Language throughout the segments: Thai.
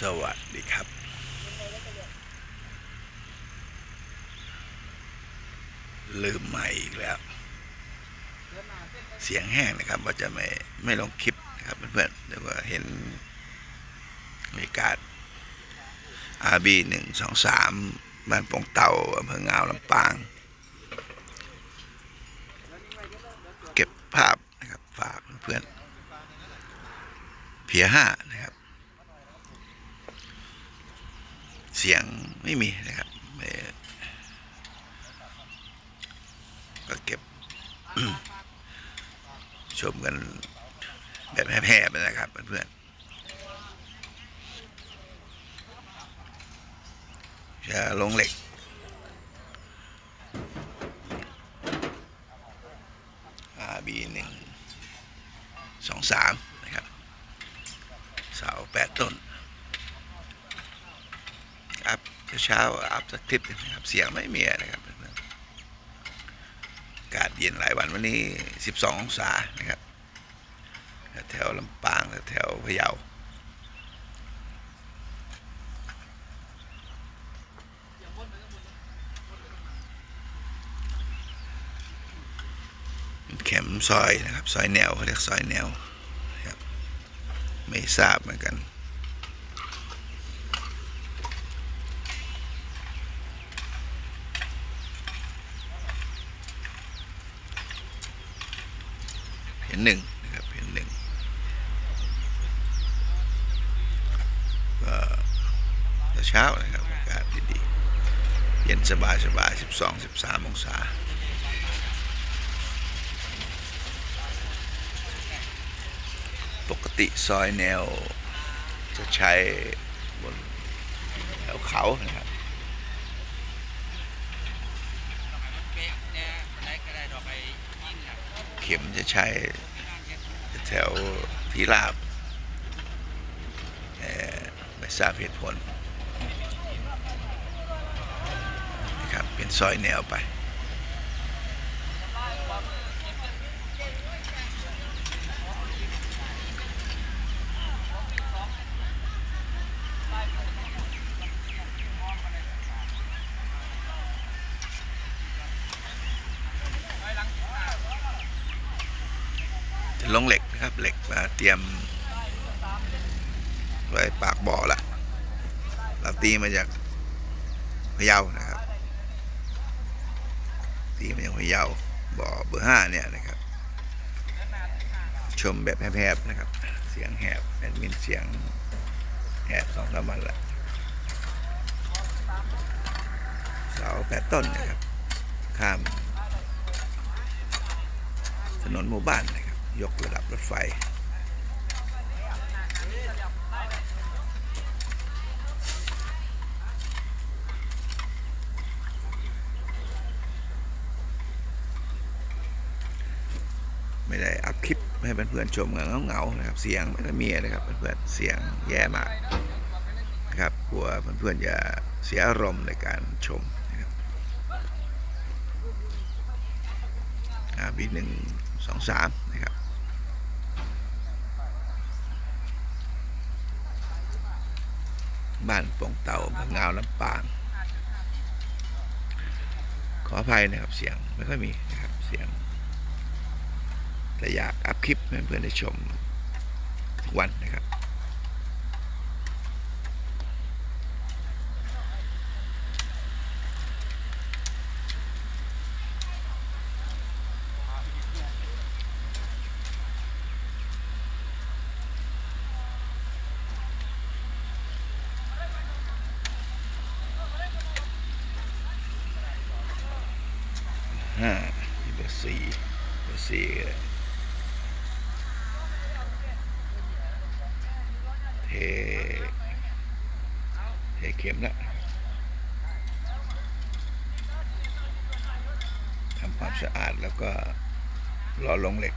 สวัสดีครับลืมใหม่อีกแล้ว เสียงแห้งนะครับ ว่าจะไม่ไม่ลงคลิปนะครับเพื่อนๆเดี๋ยวก็เห็นบรรยากาศ RB หนึ่งสองสามบ้านปงเต่าอำเภองาวลำปาง เก็บภาพนะครับฝากเพื่อนๆเพียห้านะครับ เสียงไม่มีนะครับก็เก็บชมกันแบบแผ่ๆไปนะครับเพื่อนๆจะลงเหล็ก RB หนึ่งสองสามนะครับเสาแปดต้น อัพ เช้าอัพสักคลิปนะครับ เสียงไม่มีนะครับอากาศเย็นหลายวันวันนี้ 12 องศานะครับ แถวลำปางแถวพะเยาเข็มซอยนะครับ ซอยแนวเขาเรียกซอยแนวครับไม่ทราบเหมือนกัน นหนึ่งนะครับเห็นหนึ่งก็เช้านะครับอากาศดีๆเย็นสบายสบายสิบสองสิบสามองศาปกติซอยแนวจะใช้บนแถวเขานะครับเข็มจะใช้ แถวที่ราบไม่ทราบเหตุผลนะครับเป็นซอยแนวไปจะลงเหล็ก นะครับ เหล็กมาเตรียม ไว้ปากบ่อละเราตีมาจากพะเยานะครับ ตีมาจากพะเยาบ่อเบอร์ห้าเนี่ยนะครับ ชมแบบแหบๆนะครับ เสียงแหบแอดมินเสียงแหบสองสามวันละเสาแปดต้นนะครับ ข้ามถนนหมู่บ้านนะครับ ยกระดับรถไฟ ไม่ได้อัพคลิปให้เพื่อนๆชมกันเงานะครับ เสียงไม่ได้มีนะครับเพื่อนๆเสียงแย่มากนะครับกลัวเพื่อนๆจะเสียอารมณ์ในการชมนะครับอาบีหนึ่งสองสามนะครับ บ้านปงเต่าบางงาวลำปาง ขออภัยนะครับเสียงไม่ค่อยมีนะครับเสียง แต่อยากอัพคลิปให้เพื่อนๆได้ชมทุกวันนะครับ ห้าเบอร์ สี่เสี่เทเทเข็มแล้วทำความสะอาดแล้วก็รอลงเหล็ก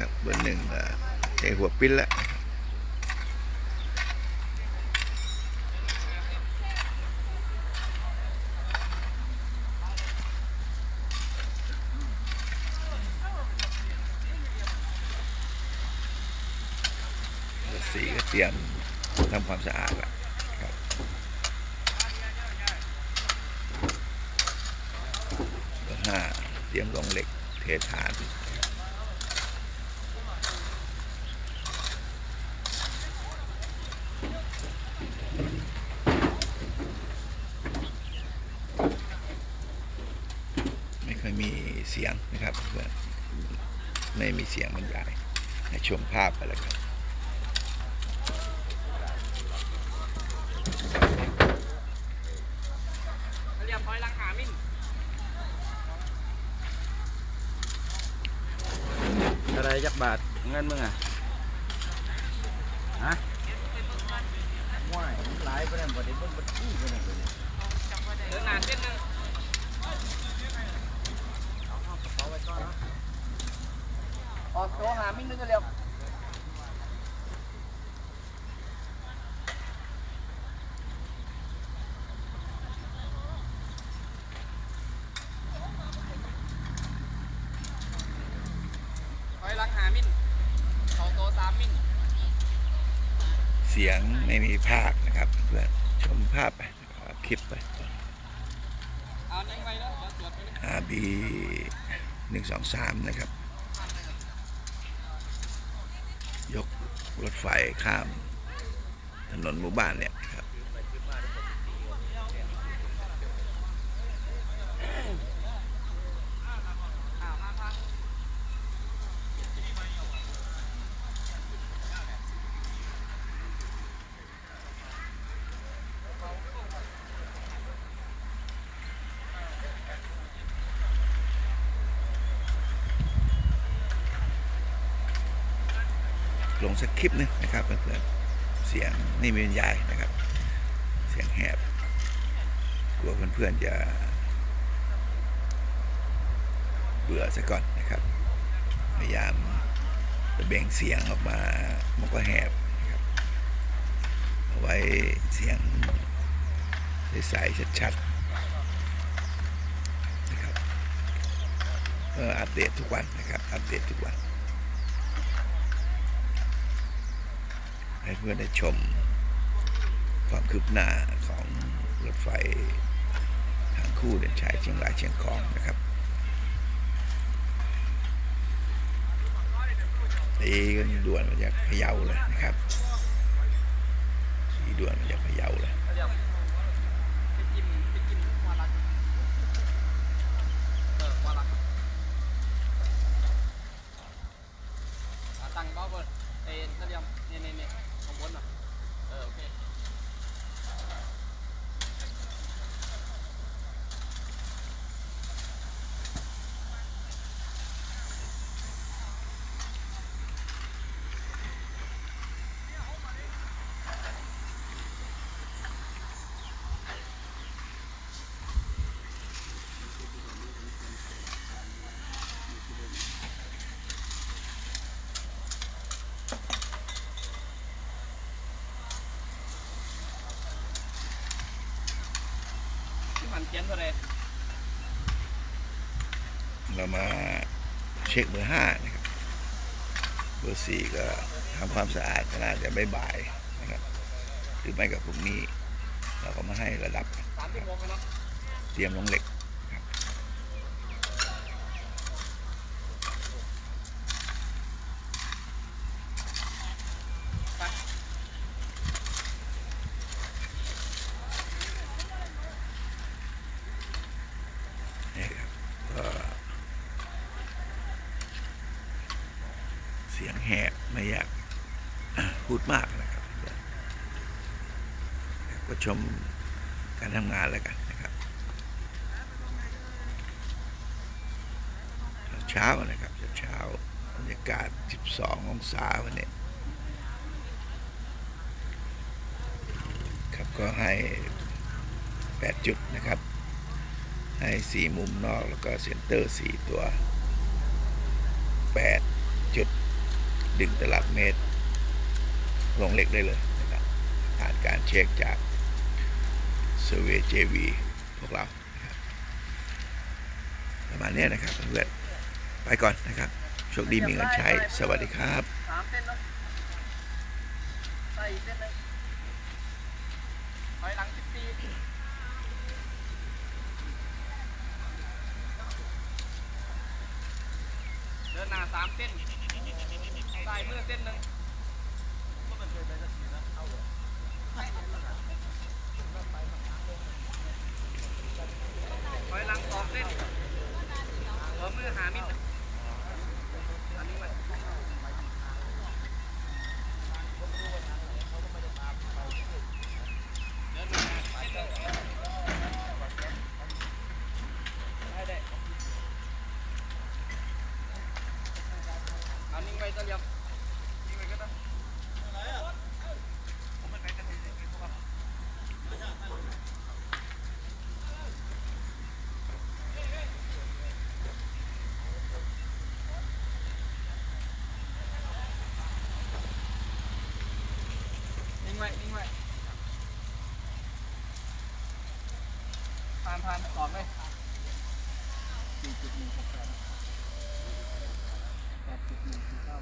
นะครับเบอร์หนึ่งเอ่อใช้หัวปิ้นแล้วสีก็เตรียมทำความสะอาดแล้วครับเบอร์ห้าเตรียมลงเหล็กเทฐาน ไม่เคยมีเสียงนะครับเพื่อนไม่มี เสียงบรรยายให้ชมภาพไปแล้วครับเรียบร้อยลังหามินอะไรจักบาทเงินมึงอะฮะว้ายมันหลายไปแล้วบ่ได้เบิ่งบัญชีไปแล้วบ่ได้เดินหนาเส้นหนึ่ง ออกตัวหา มินนึงก็เร็วร้อยลังหามินเขาโตสามมินเสียงไม่มีภาคนะครับเพื่อนชมภาพไปนะครับคลิปไปเอาเน่งไปแล้วเดี๋ยวตรวจไปเลย RB หนึ่งสองสามนะครับ ยก รถไฟข้ามถนนหมู่บ้านเนี่ยครับ อ้าวมาพัง ลงสักคลิปหนึงนะครับเพื่อนๆเสียงนี่มีบรรยายนะครับ เสียงแหบกลัวเพื่อนๆจะเบื่อซะก่อนนะครับพยายามจะเบ่งเสียงออกมามันก็แหบนะครับเอาไว้เสียงใสๆชัดๆนะครับอออัปเดตทุกวันนะครับ อัปเดตทุกวัน ให้เพื่อนได้ชมความคืบหน้าของรถไฟทางคู่เดินชายเชียงรายเชียงของนะครับตีกันด่วนมาจากพะเยาเลยนะครับสีด่วนมาจากพะเยาเลย เรียบไปกินไปกินวาลักเออวาลักอ่าตั้งเบ้าเบิร์ดเอ็นเรียบนี่นี่นี่ข้างบนอะเออโอเค ที่มัน เขียนเท่าไรเรามาเช็คเบอร์ห้านะครับ เบอร์สี่ก็ทำความสะอาดขนาดจะไม่บ่ายนะครับหรือไม่กับพวกนี้ เราก็มาให้ระดับเนาะเตรียมลงเหล็ก ไป นี่ครับก็เสียงแหบไม่อยากพูดมากนะครับ ก็ชมการทำงานแล้วกันนะครับเช้านะครับเช้าบรรยากาศ 12 องศาวันนี้ครับก็ให้ 8 จุดนะครับ ให้สี่มุมนอกแล้วก็เซนเตอร์สี่ตัวแป ดึงตลับเมตร ลงเหล็กได้เลยนะครับผ่านการเช็คจากเซเวเจวีพวกเรารประมาณนี้นะครับเพื่อนไปก่อนนะครับ โชคดีมีเงินใช้ สวัสดีครับสามเส้นเนาะใส่เส้นหนึงถอยหลังสิบสี่เดินหน้าสามเส้น ใส่มือเส้นหนึ่งถอยหลังสองเส้นหัวมือหามิดอันนี้มันเดินมาเส้นหนึ่งได้ได้เอานิ่งไว้ตะเลียม ไว้นิ่งไว้ผ่านผ่านตอบเลยสี่จุดหนึ่งหกแปดแปดจุดหนึ่งสี่เก้า